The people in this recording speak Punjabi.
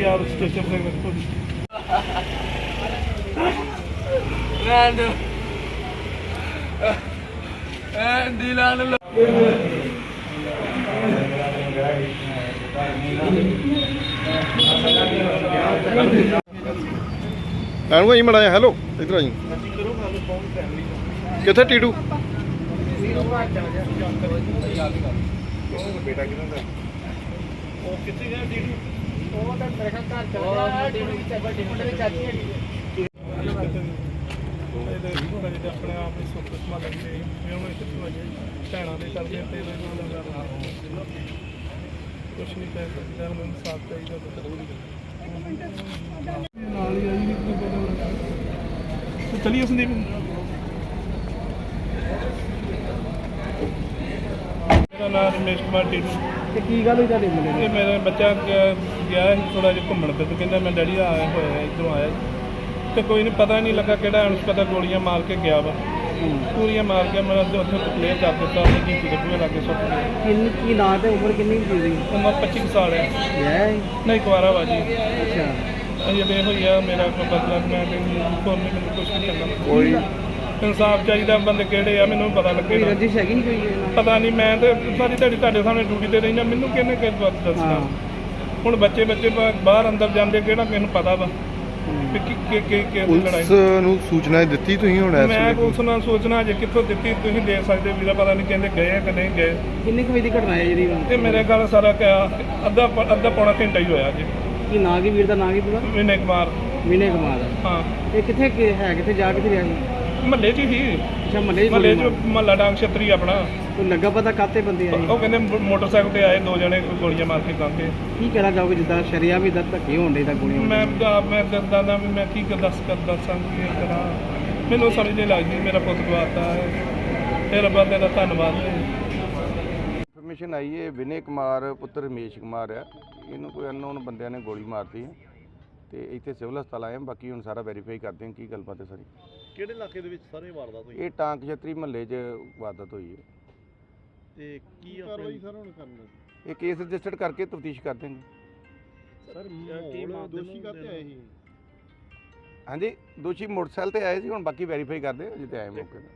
ਯਾਰ ਸਟੇਸ਼ਨ ਤੇ ਵੇਖੋ ਰੈਂਡ ਐਂਡੀ ਲਾਣ ਲੋ ਭਾਈ ਮੜਾ ਹੈਲੋ ਇਧਰ ਆਈ ਕਿੱਥੇ ਟੀਟੂ? ਬੇਟਾ ਕਿਹਨਾਂ ਦਾ ਉਹ ਕਿੱਥੇ ਗਿਆ ਡੀਡੂ ਉਹ ਤਾਂ ਮੇਰੇ ਘਰ ਚਲਾ ਗਿਆ ਮੁੰਡੇ ਦੀ ਚਾਚੀ ਹੈਗੀ ਆਪਣੇ ਆਪ ਹੀ ਸੁੱਖ ਸਮਾ ਲੱਗਦੇ ਜਿਉਂ ਇਹ ਕਿੱਥੋਂ ਅਜੇ ਭੈਣਾਂ ਦੇ ਕਰਦੇ ਤੇ ਇਹਨਾਂ ਦਾ ਦਾ ਕੁਛ ਨਹੀਂ ਕਹਿ ਸਕਦਾ ਹੁਣ ਇਨਸਾਫ ਚਾਹੀਦਾ ਤਾਂ ਜ਼ਰੂਰੀ ਨਾਲ ਹੀ ਆਈ ਨਹੀਂ ਪਤਾ ਚਲਿਏ ਸੰਦੀਪ ਮੇਰਾ ਨਾਮ ਰਮੇਸ਼ ਕੁਮਾਰ ਤੇ ਕੀ ਗੱਲ ਹੋਈ ਤੁਹਾਡੇ ਮੁੰਡੇ ਇਹ ਮੇਰਾ ਬੱਚਾ ਗਿਆ ਗਿਆ ਸੀ ਥੋੜਾ ਜਿਹਾ ਘੁੰਮਣ ਤੇ ਕਹਿੰਦਾ ਮੈਂ ਡੈਡੀ ਆਇਆ ਹੋਇਆ ਇਧਰੋਂ ਆਇਆ ਤੇ ਕੋਈ ਨਹੀਂ ਪਤਾ ਨਹੀਂ ਲੱਗਾ ਕਿਹੜਾ ਅਣਪਤਾ ਗੋਲੀਆਂ ਮਾਰ ਕੇ ਗਿਆ ਵਾ। ਪੂਰੀਆਂ ਮਾਰ ਕੇ ਮੈਂ ਉੱਥੇ ਉੱਥੇ ਕਲੀਅਰ ਕਰ ਦਿੱਤਾ ਉਹਨੇ ਕੀ ਕਿਤੇ ਪੂਰੇ ਲੱਗੇ ਸੁੱਟ ਗਏ ਕਿੰਨੀ ਕੀ ਨਾਂ ਤੇ ਉਮਰ ਕਿੰਨੀ ਕੁ ਸੀ ਉਮਰ 25 ਕੁ ਸਾਲ ਹੈ। ਹੈ ਨਹੀਂ ਕੁਆਰਾ ਵਾ ਜੀ। ਅੱਛਾ। ਅਜੇ ਦੇ ਹੋਈ ਆ ਮੇਰਾ ਕੋਈ ਬਦਲਾ ਮੈਂ ਤੇ ਕੋਈ ਮੈਨੂੰ ਕੁਝ ਨਹੀਂ ਕਰਨਾ। ਕੋਈ ਇਨਸਾਫ ਚਾਹੀਦਾ ਬੰਦੇ ਕਿਹੜੇ ਆ ਮੈਨੂੰ ਪਤਾ ਕੋਈ ਲੱਗੇ ਰੰਜਿਸ਼ ਹੈਗੀ ਨਹੀਂ ਕੋਈ ਪਤਾ ਨਹੀਂ ਮੈਂ ਤੇ ਸਾਰੀ ਤੁਹਾਡੀ ਤੁਹਾਡੇ ਸਾਹਮਣੇ ਡਿਊਟੀ ਤੇ ਰਹਿਣਾ ਮੈਨੂੰ ਕਿਹਨੇ ਕਿਸ ਬਾਤ ਦੱਸਣਾ ਹਾਂ। ਹੁਣ ਬੱਚੇ ਬੱਚੇ ਬਾ- ਬਾਹਰ ਅੰਦਰ ਜਾਂਦੇ ਕਿਹੜਾ ਕਿਸੇ ਨੂੰ ਪਤਾ ਵਾ? ਕਿ ਕਿ ਕਿ ਕਿ ਕਿ ਲੜਾਈ ਪੁਲਿਸ ਨੂੰ ਸੂਚਨਾ ਦਿੱਤੀ ਤੁਸੀਂ ਹੁਣ ਇਸ ਮੈਂ ਵੇਲੇ? ਪੁਲਿਸ ਨਾਲ ਸੋਚਣਾ ਜੇ ਕਿੱਥੋਂ ਦਿੱਤੀ ਤੁਸੀਂ ਦੇ ਸਕਦੇ ਵੀਰਾ ਪਤਾ ਨਹੀਂ ਕਹਿੰਦੇ ਗਏ ਆ ਕਿ ਨਹੀਂ ਗਏ। ਕਿੰਨੇ ਕੁ ਵਜੇ ਦੀ ਘਟਨਾ ਹੈ ਜਿਹੜੀ ਤੇ ਮੇਰੇ ਗੱਲ ਸਾਰਾ ਕਿਆ ਅੱਧਾ ਪ- ਅੱਧਾ ਪੌਣਾ ਘੰਟਾ ਹੀ ਹੋਇਆ ਜੀ ਕੀ ਨਾਂ ਕੀ ਵੀਰ ਦਾ ਨਾਂ ਕੀ ਪੂਰਾ? ਵਿਨੇ ਕੁਮਾਰ। ਵਿਨੇ ਕੁਮਾਰ। ਹਾਂ। ਇਹ ਕਿੱਥੇ ਕਿ- ਹੈ ਕਿੱਥੇ ਜਾ ਕਿੱਥੇ ਰਿਹਾ ਸੀ? ਮਹੱਲੇ 'ਚ ਹੀ ਅੱਛਾ ਮੱਲੇ ਮਹੱਲੇ 'ਚ ਮਹੱਲਾ ਡਾਂਗ ਛਤਰੀ ਆਪਣਾ। ਕੋਈ ਲੱਗਾ ਪਤਾ ਕਾਤੇ ਬੰਦੇ ਆਏ? ਉਹ ਕਹਿੰਦੇ ਮੋ- ਮੋਟਰਸਾਈਕਲ ਤੇ ਆਏ ਦੋ ਜਣੇ ਗੋਲੀਆਂ ਮਾਰ ਕੇ ਗਾਂਗੇ। ਕੀ ਕਹਿਣਾ ਚਾਹੋਗੇ ਜਿੱਦਾਂ ਸ਼ਰੀਆ ਵੀ ਦਾ ਧੱਕੇ ਹੋਣ ਦੇ ਤਾਂ ਗੋਲੀਆਂ ਮੈਂ ਤਾਂ ਮੈਂ ਦੱਸਦਾ ਨਾ ਵੀ ਮੈਂ ਕੀ ਕਰ ਦੱਸ ਕਰ ਦੱਸਾਂ ਕੀ ਕਰਾਂ। ਮੈਨੂੰ ਸਮਝ ਨਹੀਂ ਲੱਗਦੀ ਮੇਰਾ ਪੁੱਤ ਗਵਾਤਾ ਹੈ। ਇਹ ਰੱਬਾ ਤੇਰਾ ਧੰਨਵਾਦ ਹੈ। ਇਨਫੋਰਮੇਸ਼ਨ ਆਈ ਹੈ ਵਿਨੇ ਕੁਮਾਰ ਪੁੱਤਰ ਰਮੇਸ਼ ਕੁਮਾਰ ਆ। ਇਹਨੂੰ ਕੋਈ ਅਨਨੋਨ ਬੰਦਿਆਂ ਨੇ ਗੋਲੀ ਮਾਰਤੀ ਹੈ। ਤੇ ਇੱਥੇ ਸਿਵਲ ਹਸਪਤਾਲ ਆਏ ਹਾਂ ਬਾਕੀ ਹੁਣ ਸਾਰਾ ਵੈਰੀਫਾਈ ਕਰਦੇ ਹਾਂ ਕੀ ਗੱਲਬਾਤ ਹੈ ਸਾਰੀ। ਕਿਹੜੇ ਇਲਾਕੇ ਦੇ ਵਿੱਚ ਸਾਰੇ ਵਾਰਦਾਤ ਹੋਈ ਇਹ ਟਾਂਕ ਛਤਰੀ ਮਹੱਲੇ 'ਚ ਵਾਰਦਾਤ ਹੋਈ ਹੈ। ਤੇ ਕੀ ਕਾਰਵਾਈ ਸਰ ਹੁਣ ਕਰਨਾ ਇਹ ਕੇਸ ਰਜਿਸਟਰਡ ਕਰਕੇ ਤਫਤੀਸ਼ ਕਰਦੇ ਹਾਂ ਸਰ ਕੀ ਦੋਸ਼ੀ ਕਰਤੇ ਆਏ ਸੀ? ਹਾਂਜੀ ਦੋਸ਼ੀ ਮੋਟਰਸਾਈਕਲ ਤੇ ਆਏ ਸੀ ਹੁਣ ਬਾਕੀ ਵੈਰੀਫਾਈ ਕਰਦੇ ਹਾਂ ਜਿੱਤੇ ਆਏ ਮੌਕੇ ਤੇ।